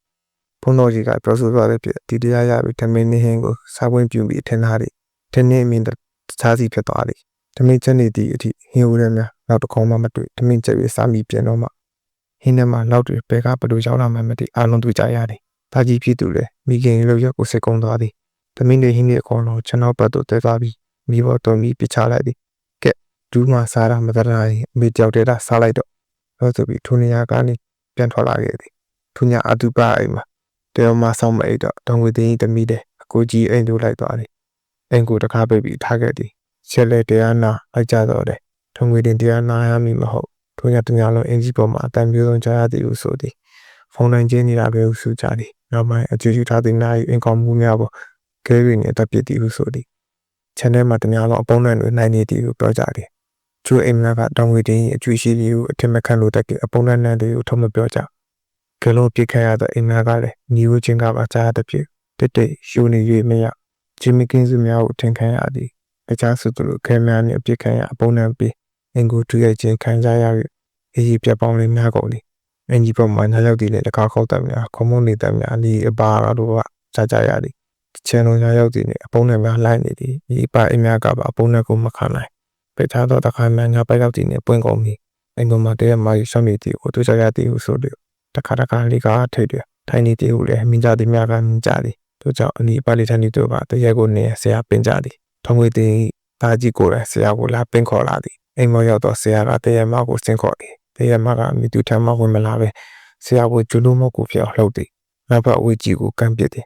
ဘုန်းတော်ကြီးကပြောဆိုသွားတဲ့ပြဒီတရားရပြီးတမင်းနေဟင်းကိုစားပွင့်ပြူပြီးထင်ထားသည်ထင်းနေမင်းတခြားစီဖြစ်သွားသည်တမင်းချက်နေသည့်အထိဟင်းဦးရဲများနောက်တစ်ခေါက်မှမတွေ့တမင်းချက်ပြီးစားမိပြန်တော့မှဟင်းထဲမှာလောက်တွေဘယ်ကဘလို့ရောက်လာမှမသိအားလုံးတွေ့ကြရတယ်။ဒါကြီးဖြစ်သူလေမိခင်လိုရက်ကိုစိတ်ကုန်းသွားသည်။တမင်းတွေဟင်းတွေအကုန်လုံးကျွန်တော်ဘက်သို့တဲသွားပြီးမိဘတော်မိပြချလိုက်သည်။ကဲ ဒူးမှစားတာမတရာရင်အမေကြောက်တဲ့တာစားလိုက်တော့လို့ဆိုပြီးထိုနေရာကနေပြန်ထွက်လာခဲ့သည်။ထိုညအတူပါအိမ်မှာတဲမဆောင်မအိတော့တောင်ဝေသိန်းတမိတဲ့အကိုကြီးအိမ်တို့လိုက်သွားသည်။အိမ်ကိုတကားပိတ်ပြီးထားခဲ့သည်။ချက်လက်တရားနာလိုက်ကြတော့တယ်။ထုံငွေတင်တရားနာရမည်မဟုတ်ထိုညတညလုံးအင်ကြီးပေါ်မှာအတန်ပြိုးဆုံးကြားရသည်ဟုဆိုသည်ဖုန်းတိုင်းချင်းနေတာပဲဟုဆိုကြသည်နောက်ပိုင်းအကျိုးယူထားသည့်နိုင်အင်ကောင်မှုများပေါ်ကဲရီနှင့်တပ်ပစ်သည်ဟုဆိုသည် channel မှာတညလုံးအပုံးနဲ့နိုင်နေသည်ဟုပြောကြသည် ကျိုးအိမ်များကတောင်ဝေတင်အကျွေးရှိသည်ဟုအထင်မခံလို့တက်ကအပုံးနဲ့နဲ့သည်ဟုထုံးမပြောကြကလုံးပြစ်ခတ်ရသောအိမ်များကလည်းညီဝချင်းကပါကြားတဲ့ဖြစ်တစ်တိတ်ရှူနေ၍မရဂျင်မီကင်းစုများကိုထင်ခံရသည်အခြားစုသူတို့ခဲများနှင့်အပြစ်ခံရအပုံးနဲ့ပြီးအင်ကိုတွေ့ရခြင်းခံကြရ၍အေးကြီးပြပေါင်းလေးများကုန်သည်အင်ကြီးပေါ်မှာညရောက်တည်တဲ့တကားခေါက်တတ်များခွန်မုန်နေတတ်များလီအပါတို့ကကြားကြရသည်ချန်လုံးရောက်သည်နှင့်အပုံးနှံများလိုက်နေသည်ဤပါအိမ်များကပါအပုံးနှံကိုမခံနိုင် ပိတ်ထားသောတခါမှငါပိုက်ရောက်သည်နှင့်ပွင့်ကုန်မည်အိမ်ပေါ်မှာတရက်မှရှောင်းမိသည်ကိုတွေ့ကြရသည်ဟုဆိုသည်တခါတခါလေးကထိတ်တယ်ထိုင်နေသည်ဟုလည်းမြင်ကြသည်များကမြင်ကြသည်တို့ကြောင့်အနီးပါလီထန်ဒီတို့ကတရက်ကိုနေဆရာပင်ကြသည်ထုံးဝေသည်ဒါကြီးကိုလည်းဆရာကိုလာပင်ခေါ်လာသည်အိမ်မောရောက်တော့ဆရာကတရက်မှကိုဆင်းခေါ်သည်တရက်မှကမိသူထမ်းမှဝင်မလာပဲဆရာကိုကျူလို့မကိုပြောလှုပ်သည်နောက်ဘက်ဝေးကြီးကိုကန့်ပစ်သည်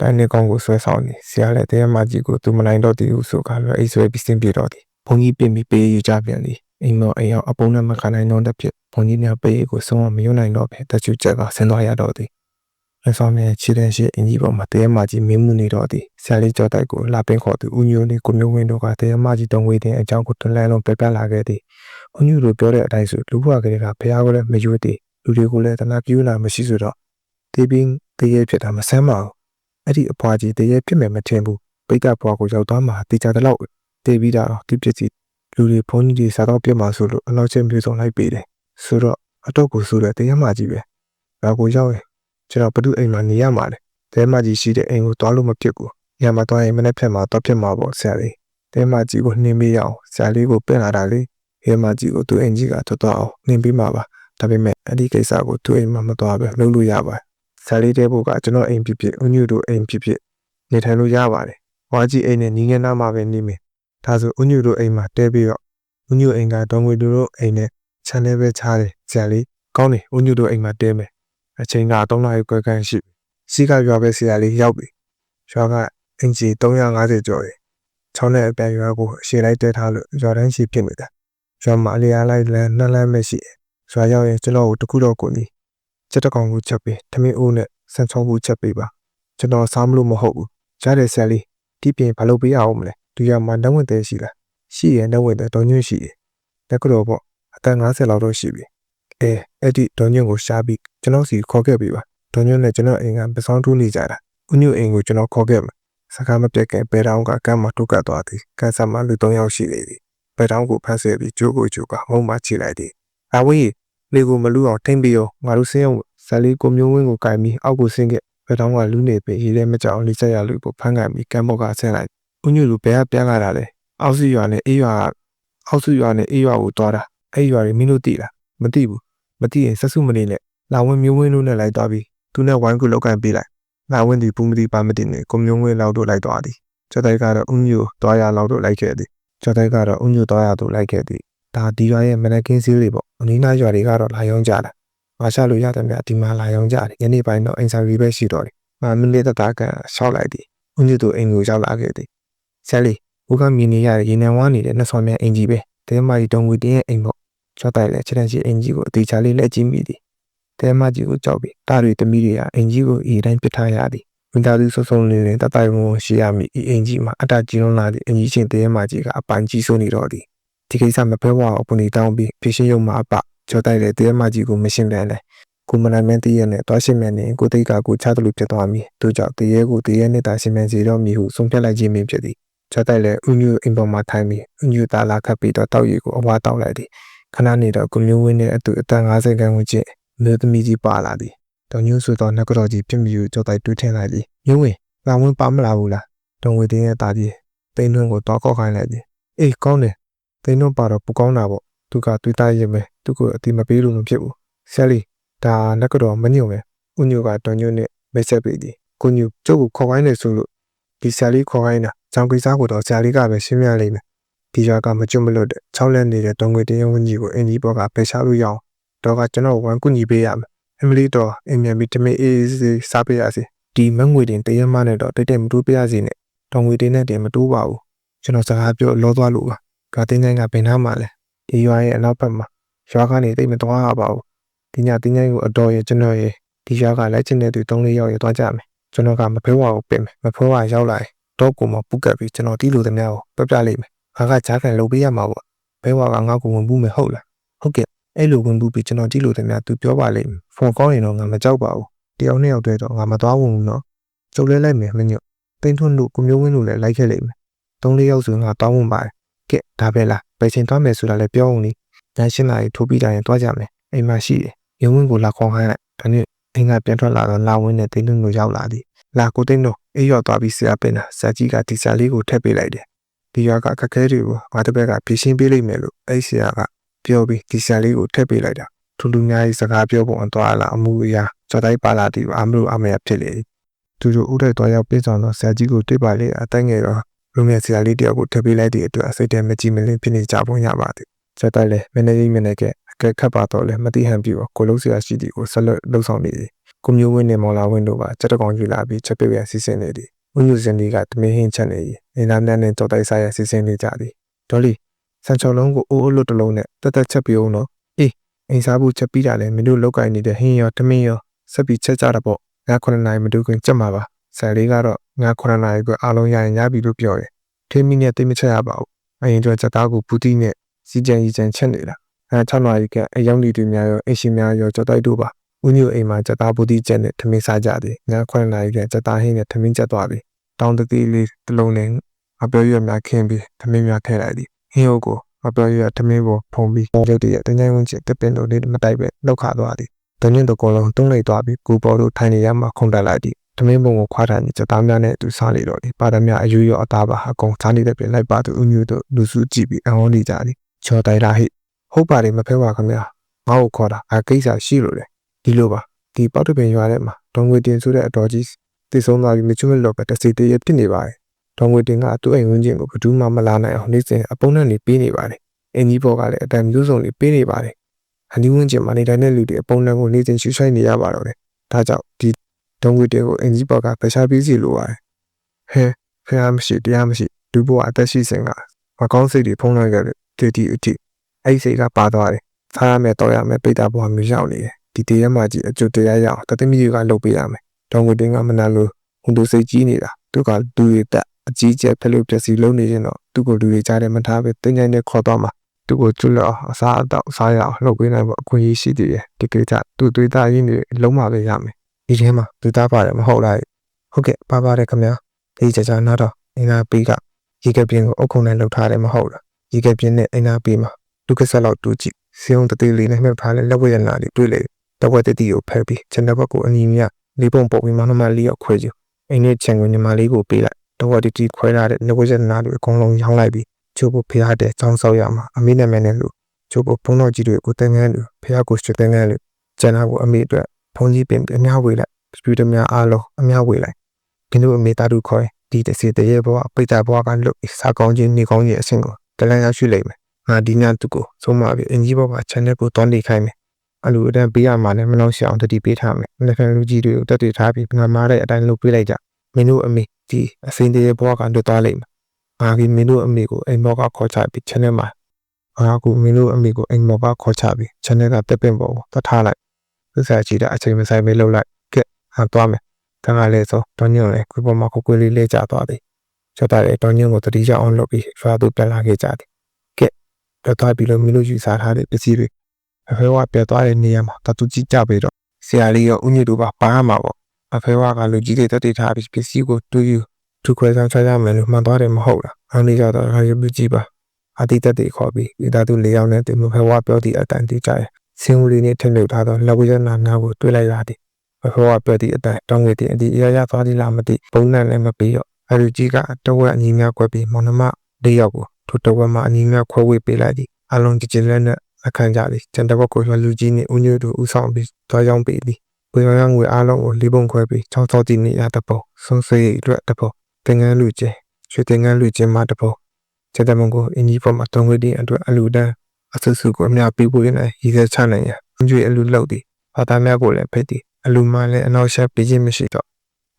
တိုင်းနေကောင်းကိုဆွဲဆောင်သည်ဆရာလည်းတရက်မှကြီးကိုသူမနိုင်တော့သည်ဟုဆိုကာလည်းအိဆွဲပြီးစင်ပြေတော့သည် ဘုံကြီးပြင်ပြီးပေးယူကြပြန်သည်အိမ်မောအိမ်ရောက်အပုံးနဲ့မခံနိုင်တော့တဲ့ဖြစ်ဘုံကြီးများပေးကိုဆုံးမမယွနိုင်တော့ပဲတချူချက်ကဆင်းသွားရတော့သည်လက်ဆောင်မြခြေတန်းရှိအင်ကြီးပေါ်မှာတရက်မှကြီးမင်းမှုနေတော့သည်ဆရာလေးကြောတိုက်ကိုလာပင်ခေါ်သူဦးညိုလေးကိုမျိုးဝင်းတို့ကတရက်မှကြီးတုံးဝေးတဲ့အကြောင်းကိုတလန်းလုံးပြပြလာခဲ့သည်ဦးညိုတို့ပြောတဲ့အတိုင်းဆိုလူဘွားကလေးကဖះကိုလည်းမယွသည်လူတွေကိုလည်းတနာပြူးလာမရှိဆိုတော့တေးပင်းတရေဖြစ်တာမဆမ်းပါဘူးအဲ့ဒီအဖွားကြီးတရေဖြစ်မယ်မထင်ဘူးပိတ်ကဘွားကိုရောက်သွားမှတေချာတဲ့လောက် တေးပြီးတာတော့ဒီပစ္စည်းလူတွေဘုန်းကြီးတွေစားတော့ပြတ်မှာဆိုလို့အလောက်ချင်းမျိုးစုံလိုက်ပေးတယ်ဆိုတော့အတော့ကိုဆိုတဲ့တရေမကြီးပဲငါကိုရောက်ရင်ကျွန်တော်ဘဒုအိမ်မှာနေရမှာလေတဲမကြီးရှိတဲ့အိမ်ကိုသွားလို့မဖြစ်ဘူးညမှာသွားရင်မနေ့ဖြတ်မှာတော့ဖြစ်မှာပေါ့ဆရာလေးတဲမကြီးကိုနှင်းပေးရအောင်ဆရာလေးကိုပင့်လာတာလေဟဲမကြီးကိုသူအင်ကြီးကထွက်သွားအောင်နှင်းပေးမှာပါဒါပေမဲ့အဲ့ဒီကိစ္စကိုသူအိမ်မှာမသွားပဲလုပ်လို့ရပါတယ်ဆရာလေးတဲဖို့ကကျွန်တော်အိမ်ဖြစ်ဖြစ်ဦးညွတို့အိမ်ဖြစ်ဖြစ်နေထိုင်လို့ရပါတယ်ဝါကြီးအိမ်နဲ့ညီငယ်နာမှာပဲနေမယ် ဒါဆိုဦးညွတို့အိမ်မှာတဲပြီးတော့ဦးညွအိမ်ကဒေါငွေတို့အိမ်နဲ့ခြံထဲပဲချားတယ်ဆရာလေးကောင်းတယ်ဦးညွတို့အိမ်မှာတဲမယ်အချိန်က3နာရီခွဲခန့်ရှိပြီစီးကရွာပဲဆရာလေးရောက်ပြီရွာကအင်ဂျီ350ကျော်တယ်ချောင်းနဲ့အပြန်ရွာကိုအရှေ့လိုက်တဲထားလို့ရွာတန်းရှိဖြစ်နေတာရွာမှာအလျားလိုက်လမ်းနှမ်းလမ်းပဲရှိတယ်ရွာရောက်ရင်ကျွန်တော်ကိုတခုတော့ကိုနီချက်တကောင်ကိုချက်ပေးထမင်းအိုးနဲ့ဆန်ချောင်းကိုချက်ပေးပါကျွန်တော်စားမလို့မဟုတ်ဘူးကြားတယ်ဆရာလေးဒီပြင်ဘာလုပ်ပေးရအောင်မလဲ ဒီရွာမှာနှက်ဝင်သေးရှိလားရှိရင်နှက်ဝင်တဲ့တော်ညွန့်ရှိတယ်လက်ကတော့ပေါ့အသက်50လောက်တော့ရှိပြီအဲအဲ့ဒီဒေါ်ညွန့်ကိုရှားပြီးကျွန်တော်စီခေါ်ခဲ့ပြီပါဒေါ်ညွန့်နဲ့ကျွန်တော်အိမ်ကပစောင်းတူးနေကြတာဦးညွန့်အိမ်ကိုကျွန်တော်ခေါ်ခဲ့မယ်စကားမပြတ်ခင်ဘယ်တောင်ကကမ်းမှာတုတ်ကတ်သွားသည်ကန်းဆာမှာလူ၃ယောက်ရှိနေသည်ဘယ်တောင်ကိုဖမ်းဆဲပြီးကျိုးကိုကျိုးကမုံမှချိလိုက်သည်အဝေးလေကိုမလူအောင်ထိမ့်ပြီးရောငါတို့ဆင်းအောင်ဇာလီကိုမျိုးဝင်းကိုကင်ပြီးအောက်ကိုဆင်းခဲ့ဘယ်တောင်ကလူနေပင်ရေးထဲမကြောက်လေးဆက်ရလူကိုဖမ်းကန်ပြီးကမ်းဘော့ကဆင်းလိုက် ဦးညွန့်လူဘယ်ကပြန်လာတာလဲအောက်စီရွာနဲ့အေးရွာကအောက်စုရွာနဲ့အေးရွာကိုသွားတာအဲ့ရွာတွေမင်းတို့သိလားမသိဘူးမသိရင်ဆက်စုမနေနဲ့လာဝင်မျိုးဝင်းတို့နဲ့လိုက်သွားပြီးသူနဲ့ဝိုင်းကူလောက်ကန်ပေးလိုက်လာဝင်ဒီပူမတိပါမတိနဲ့ကိုမျိုးဝင်းလောက်တို့လိုက်သွားသည်ကျော်တိုက်ကတော့ဥမျိုးသွားရလောက်တို့လိုက်ခဲ့သည်ကျော်တိုက်ကတော့ဥမျိုးသွားရတို့လိုက်ခဲ့သည်ဒါဒီရွာရဲ့မနက်ကင်းစည်းလေးပေါ့အနီးနားရွာတွေကတော့လာရောက်ကြတာမရှာလို့ရတယ်မြဒီမှာလာရောက်ကြတယ်ညနေပိုင်းတော့အင်ဆာရီပဲရှိတော့တယ်မမင်းလေးတတားကန်ရှောက်လိုက်သည်ဥမျိုးတို့အိမ်ကိုရောက်လာခဲ့သည် ဆယ်လီဦးကမြင်နေရတဲ့ရေနံဝါးနေတဲ့နှဆော်မြအင်ကြီးပဲတဲမကြီးတုံငွေတင်းရဲ့အိမ်ပေါ့ချော့တိုက်လဲချက်တန်ရှိအင်ကြီးကိုအသေးချာလေးလက်ကြည့်မိသည်တဲမကြီးကိုကြောက်ပြီးတားတွေတမီးတွေကအင်ကြီးကိုအေးတိုင်းပစ်ထားရသည်ဝင်းသားသူဆုံဆုံလေးနဲ့တတိုင်ဝုံရှိရမည်အင်ကြီးမှာအတကြီးလုံးလာသည့်အင်ကြီးချင်းတဲမကြီးကအပိုင်ကြီးဆိုးနေတော့သည်ဒီကိစ္စမဖဲဝါအပူနေတောင်းပြီးဖြည့်ရှင်းရုံမှာအပချော့တိုက်တဲ့တဲမကြီးကိုမရှင်းလန်းလဲကိုမနိုင်မန်းတည့်ရနဲ့တွားရှင်းမြန်နေကိုတိတ်ကကိုချသလိုဖြစ်သွားမည်သူကြောင့်တရေကိုတရေနဲ့တာရှင်းမြန်စီတော့မည်ဟုဆုံးဖြတ်လိုက်ခြင်းဖြစ်သည် ချော့တိုက်လဲဥညွအိမ်ပေါ်မှာထိုင်ပြီးဥညွသားလာခတ်ပြီးတော့တောက်ရီကိုအဝါတောက်လိုက်သည်ခဏနေတော့ကိုမျိုးဝင်းနဲ့အတူအတန်50ခန်းဝန်းကျင်မျိုးသမီးကြီးပါလာသည်တောင်ညွဆိုတော့နှက်ကတော့ကြီးပြင်းပြူကြောက်တိုက်တွေးထင်းလိုက်သည်မျိုးဝင်းလာဝင်းပါမလာဘူးလားတုံဝေတင်းရဲ့တာကြီးတိန်နှွန်းကိုတောက်ကောက်ခိုင်းလိုက်သည်အေးကောင်းတယ်တိန်နှွန်းပါတော့ပူကောင်းတာပေါ့သူကတွေးသားရင်ပဲသူ့ကိုအတိမပေးလို့မဖြစ်ဘူးဆယ်လီဒါနှက်ကတော့မညုံပဲဥညိုကတောင်ညွနဲ့မိတ်ဆက်ပေးသည်ကိုညိုကျုပ်ကိုခေါ်ခိုင်းနေဆိုလို့ဒီဆယ်လီခေါ်ခိုင်းတာ ကြောင်ကိစ္စကိုတော့ဆယ်လီကပဲရှင်းပြလိမ့်မယ်ဒီရွာကမကျွတ်မလွတ်တဲ့၆လက်နေတဲ့တုံငွေတရားဝန်ကြီးကိုအင်ကြီးဘောကဖယ်ရှားလို့ရအောင်တော့ကကျွန်တော်ဝမ်းကူညီပေးရမယ်အမလီတော့အင်မြန်ပြီးတမင်အေးအေးဆေးစားပေးရစီဒီမငွေတင်တရမနဲ့တော့တိတ်တိတ်မတိုးပေးရစီနဲ့တုံငွေတင်နဲ့တင်မတိုးပါဘူးကျွန်တော်စကားပြောလောသွားလို့ပါကတင်းတိုင်းကဘယ်နှမှာလဲဒီရွာရဲ့အနောက်ဘက်မှာရွာကနေတိတ်မသွားရပါဘူးဒီညတင်းတိုင်းကိုအတော်ရဲ့ကျွန်တော်ရဲ့ဒီရွာကလိုက်ချင်တဲ့သူ၃လေးယောက်ရဲ့သွားကြမယ်ကျွန်တော်ကမဖဲဝါကိုပြင်မယ်မဖဲဝါရောက်လာရင် တော့ကိုမပူကပ်ပြီးကျွန်တော်တီးလို့သမျှကိုပြပြလိုက်မယ်ငါကကြားခံလုပ်ပေးရမှာပေါ့ဘဲဝါကငါ့ကိုဝင်ဘူးမယ်ဟုတ်လားဟုတ်ကဲ့အဲ့လိုဝင်ဘူးပြီးကျွန်တော်ကြည့်လို့တည်းများသူပြောပါလိမ့်မယ်ဖုန်းကောင်းရင်တော့ငါမကြောက်ပါဘူးတယောက်နှစ်ယောက်တည်းတော့ငါမသွားဝင်ဘူးနော်ကျုပ်လဲလိုက်မယ်မညွတ်တိန်ထွန်းတို့ကိုမျိုးဝင်းတို့လည်းလိုက်ခဲ့လိမ့်မယ်သုံးလေးယောက်ဆိုငါတောင်းဝင်ပါတယ်ကဲဒါပဲလားဘယ်ချိန်သွားမယ်ဆိုတာလည်းပြောအောင်လေညရှင်းလာရင်ထိုးပြီးတိုင်းသွားကြမယ်အိမ်မှာရှိတယ်ရုံးဝင်းကိုလာခေါ်ခိုင်းလိုက်ဒါနဲ့အိမ်ကပြန်ထွက်လာတော့လာဝင်းနဲ့တိန်ထွန်းတို့ရောက်လာသည် လာကိုသိန်းတို့အေးရော်သွားပြီးဆရာပင်တာဆရာကြီးကဒီဆရာလေးကိုထည့်ပေးလိုက်တယ်ဒီရွာကအခက်အခဲတွေကိုငါတစ်ဘက်ကဖြေရှင်းပေးလိမ့်မယ်လို့အဲ့ဆရာကပြောပြီးဒီဆရာလေးကိုထည့်ပေးလိုက်တာထူးထူးများကြီးစကားပြောပုံအသွားလာအမှုအရာကြော်တိုင်းပါလာတီအမလို့အမေဖြစ်လေသူတို့ဥထိုက်သွားရောက်ပြေးဆောင်တော့ဆရာကြီးကိုတွေ့ပါလေအတိုင်းငယ်တော့လူငယ်ဆရာလေးတယောက်ကိုထည့်ပေးလိုက်တဲ့အတွက်အစိတ်တဲမကြည့်မလင်းဖြစ်နေကြပုံရပါသည်ဆက်တိုက်လေမနေကြီးမနေကအကဲခတ်ပါတော့လေမတိဟန်ပြတော့ကိုလုံးဆရာရှိတီကိုဆက်လက်လှုပ်ဆောင်နေသည် ကိုမျိုးဝင်းနေမော်လာဝင်းတို့ကစက်တကောင်ယူလာပြီးချက်ပြုတ်ရစီစဉ်နေသည်ဥညုစင်ဒီကတမင်းဟင်းချက်နေ၏အင်းသားနဲ့နဲ့ကြော်တိုက်စားရစီစဉ်နေကြသည်ဒေါ်လီဆန်ချော်လုံးကိုအိုးအိုးလွတ်တလုံးနဲ့တက်တက်ချက်ပြုံးတော့အေးအိမ်စားဖို့ချက်ပြီးတာလဲမင်းတို့လောက်ကင်နေတဲ့ဟင်းရောတမင်းရောဆက်ပြီးချက်ကြတာပေါ့ငါ9နိုင်မတူခင်ကြက်မှာပါဆယ်လေးကတော့ငါ9နိုင်ကိုအားလုံးရရင်ရပြီလို့ပြောတယ်ထင်းမီနဲ့တိတ်မချက်ရပါဘူးအရင်ကျော်ချက်သားကိုဘူးတီနဲ့စီကြံရီကြံချက်နေတာအဲ6နာရီကအယောင်လီတွေများရောအရှင်များရောကြော်တိုက်တို့ပါ ဦးညိုအိမ်မှာချက်သားဘူးတီချက်နဲ့ထမင်းစားကြသည်ငါ9နိုင်ကချက်သားဟင်းနဲ့ထမင်းချက်သွားပြီတောင်းတတိလေးတစ်လုံးနဲ့အပြောရွက်များခင်းပြီးထမင်းများထည့်လိုက်သည်ဟင်းအုပ်ကိုအပြောရွက်ထမင်းပေါ်ဖုံပြီးရုပ်တရက်တကြိမ်ဝင်ချစ်တပင်တို့လေးမတိုက်ပဲလောက်ခသွားသည်တညွန့်တကောလုံးတွန်းလိုက်သွားပြီးကိုပေါ်တို့ထိုင်နေရမှခုန်တက်လိုက်သည်တမင်းပုံကိုခွာထားပြီးစသားများနဲ့သူစားလေတော့သည်ပါဒမြအယူရောအသားပါအကုန်စားနေတဲ့ပြင်လိုက်ပါသူဥမျိုးတို့လူစုကြည့်ပြီးအံ့ဩနေကြသည်ချော်တိုင်လာဟိဟုတ်ပါတယ်မဖဲပါခင်ဗျာငါ့ကိုခေါ်တာအကိစ္စရှိလို့လေ ဒီလိုပါဒီပေါက်တပင်ရွာထဲမှာဒေါငွေတင်ဆိုတဲ့အတော်ကြီးတည်ဆုံးသွားပြီးမချွတ်မလို့ပဲတစီတရဖြစ်နေပါတယ်ဒေါငွေတင်ကသူ့အိမ်ဝင်းချင်းကိုဘယ်သူမှမလာနိုင်အောင်နေစဉ်အပုံနဲ့နေပေးနေပါတယ်အင်ကြီးဘောကလည်းအတန်မျိုးစုံလေးပေးနေပါတယ်အနီးဝန်းကျင်မှာနေတိုင်းတဲ့လူတွေအပုံနဲ့ကိုနေစဉ်ရှူရှိုက်နေရပါတော့တယ်ဒါကြောင့်ဒီဒုံငွေတွေကိုအင်ကြီးဘောကဖျားပြီးစီလိုပါတယ်ဟဲဖျားမရှိတရားမရှိလူဘဝအသက်ရှိစဉ်ကမကောင်းစိတ်တွေဖုံးလွှမ်းခဲ့တဲ့တီတီအထိအဲ့ဒီစိတ်ကပါသွားတယ်စားရမယ်တော့ရမယ်ပိတ်တာဘဝမျိုးရောက်နေတယ် ဒီတရားမှကြီးအကျိုးတရားရအောင်တသမီးတွေကလုပ်ပေးရမယ်ဒုံငွေတင်ကမနာလို့ဟိုလိုစိတ်ကြီးနေတာသူကလူတွေတက်အကြီးကျယ်ဖက်လို့ပြစီလုံးနေရင်တော့သူ့ကိုလူတွေကြားထဲမထားပဲတင်းကြိုင်နဲ့ခေါ်တော့မှာသူ့ကိုကျွတ်လောက်အစားအတော့စားရအောင်လုပ်ပေးနိုင်ဖို့အခွင့်အရေးရှိသေးတယ်ဒီကိစ္စသူ့သွေးသားရင်းတွေလုံးဝပဲရမယ်ဒီထဲမှာသွေးသားပါတယ်မဟုတ်လားဟုတ်ကဲ့ပါပါတယ်ခင်ဗျာဒီကြကြနားတော့အင်နာပီကရေကပြင်းကိုအုတ်ခုံနဲ့လှုပ်ထားတယ်မဟုတ်လားရေကပြင်းနဲ့အင်နာပီမှာလူကဆက်လောက်တူကြည့်စီုံတသေးလေးနဲ့မြုပ်ထားတဲ့လက်ဝဲရနာလေးတွေ့လေ တဝက်တတိကိုဖဲပြီးခြံတစ်ဘက်ကိုအညီမြလေးပုံပုတ်ပြီးမောင်နှမလေးရောက်ခွဲကြည့်အိမ်နဲ့ခြံကိုညီမလေးကိုပေးလိုက်တဝက်တတိခွဲထားတဲ့လက်ဝဲရနာတွေအကုန်လုံးရောင်းလိုက်ပြီးချိုးဖို့ဖျားတဲ့ចောင်းဆောက်ရမှာအမေနဲ့မနဲ့လို့ချိုးဖို့ဘုံတော်ကြီးတွေကိုတင်ငန်းလို့ဖျားကိုရွှေတင်ငန်းလို့ကျန်တာကိုအမေအတွက်ဘုံကြီးပင်အများဝေလိုက်စပီတများအားလုံးအများဝေလိုက်ကင်းတို့အမေတာတို့ခေါ်ဒီတစီတရေဘဝပိတ်တာဘဝကလွတ်စားကောင်းခြင်းနေကောင်းခြင်းအဆင့်ကိုတလန်းရရှိလိမ့်မယ်ငါဒီညသူကိုသုံးမပြီးအင်ကြီးဘဝ channel ကိုတွန်းနေခိုင်းမယ် အလူအတန်းပေးရမှာလည်းမနှောက်ရှအောင်တတိပေးထားမယ်။လက်ခံလူကြီးတွေကိုတက်တည်ထားပြီးငါမားတဲ့အတိုင်းလုပ်ပေးလိုက်ကြ။မင်းတို့အမေဒီအစင်းတရေဘဝကလွတ်သွားလိမ့်မယ်။ငါကမင်းတို့အမေကိုအိမ်မောကခေါ်ချပြီး channel မှာငါကမင်းတို့အမေကိုအိမ်မောကခေါ်ချပြီး channel ကတက်ပင်ပေါ်ကိုတတ်ထားလိုက်။သစ္စာကြည့်တဲ့အချိန်မဆိုင်ပဲလုပ်လိုက်ကဲဟာသွားမယ်။တန်ခါလေးဆိုဒေါညွန့်လည်းကိုပေါ်မှာကိုကိုလေးလဲကျသွားသည်။ချက်တာလေဒေါညွန့်ကိုတတိယအောင်လုပ်ပြီးရွာသူပြန်လာခဲ့ကြသည်။ကဲတော့သွားပြီးလို့မင်းတို့ယူစားထားတဲ့ပစ္စည်းတွေ အဖေဝပြတ်သွားတဲ့နေရာမှာတတူကြီးကြပေတော့ဆရာလေးရောဦးညစ်တို့ပါပါရမှာပေါ့အဖေဝကလူကြီးတွေတက်တည်ထားပြီးပစ္စည်းကိုတူးယူသူခွဲဆောင်ချရမယ်လို့မှန်သွားတယ်မဟုတ်လားအောင်လေးကြတော့ခါရပကြီးပါအတိတက်တွေခေါ်ပြီးဒီသားသူလေးယောက်နဲ့တင်မဖေဝပြောသည့်အတန်တိကြရဲ့စင်းဦးလေးနဲ့ထင်မြုပ်ထားသောလက်ဝဲရနာနာကိုတွေ့လိုက်ရသည်အဖေဝပြောသည့်အတန်တောင်းငယ်တင်အဒီအရရသွားသည်လားမသိဘုံနဲ့လည်းမပြီးတော့အလူကြီးကတဝက်အညီများကွက်ပြီးမောင်နှမလေးယောက်ကိုထိုတဝက်မှအညီများခွဲဝေပေးလိုက်သည်အလုံးကြည်ကြည်လက်နဲ့ အခမ်းကြသည်ကျန်တဲ့ဘက်ကိုလူကြီးနှင့်ဦးညွတ်တို့ဦးဆောင်ပြီးတွားကြောင်းပေးသည်ဝေရငွေအားလုံးကိုလေးပုံခွဲပြီးချောင်းစောတည်နေရတဲ့ပုံဆုံးစေးအတွက်တပုံတင်ငန်းလူကျဲရွှေတင်ငန်းလူကျင်းမှာတပုံကျတဲ့မုံကိုအင်ကြီးပေါ်မှာတုံးဝေးတဲ့အတွက်အလူတန်းအဆဆူကိုအများပေးဖို့ရနေရည်စက်ချနိုင်ရအကျွေးအလူလောက်သည်ဘာသာများကိုလည်းဖိတ်သည်အလူမှလည်းအနောက်ရှက်ပေးခြင်းမရှိတော့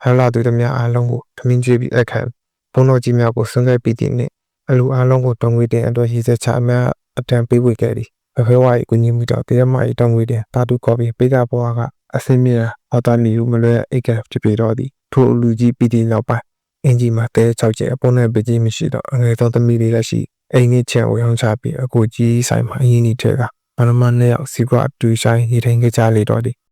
ဟလာသူတို့များအားလုံးကိုထမင်းကျွေးပြီးအခမ်းဘုံတော်ကြီးများကိုဆွန့်ခဲ့ပြီးတဲ့နေ့အလူအားလုံးကိုတုံးဝေးတဲ့အတွက်ရည်စက်ချအများအတန်ပေးဝေခဲ့သည် ဖဖေဝါရီကိုညီမှုတော့တရားမကြီးတောင်းဝေးတဲ့တာတူကော်ပီပိကဘွားကအစင်းမြာဟောတာလီယူမလွဲအိတ်ကဖြစ်ပြတော့သည်ထိုလူကြီးပီတီနောက်ပိုင်းအင်ဂျီမှာတဲ၆ကျဲအပေါ်နဲ့ပကြီးမရှိတော့အငယ်ဆုံးသမီးလေးလည်းရှိအိမ်ကြီးချန်ဝေအောင်ချပြီးအကိုကြီးဆိုင်မှာအရင်ကြီးထဲကဘာမှမနဲ့ရောက်စီကွာတူဆိုင်နေထိုင်ကြလေတော့သည်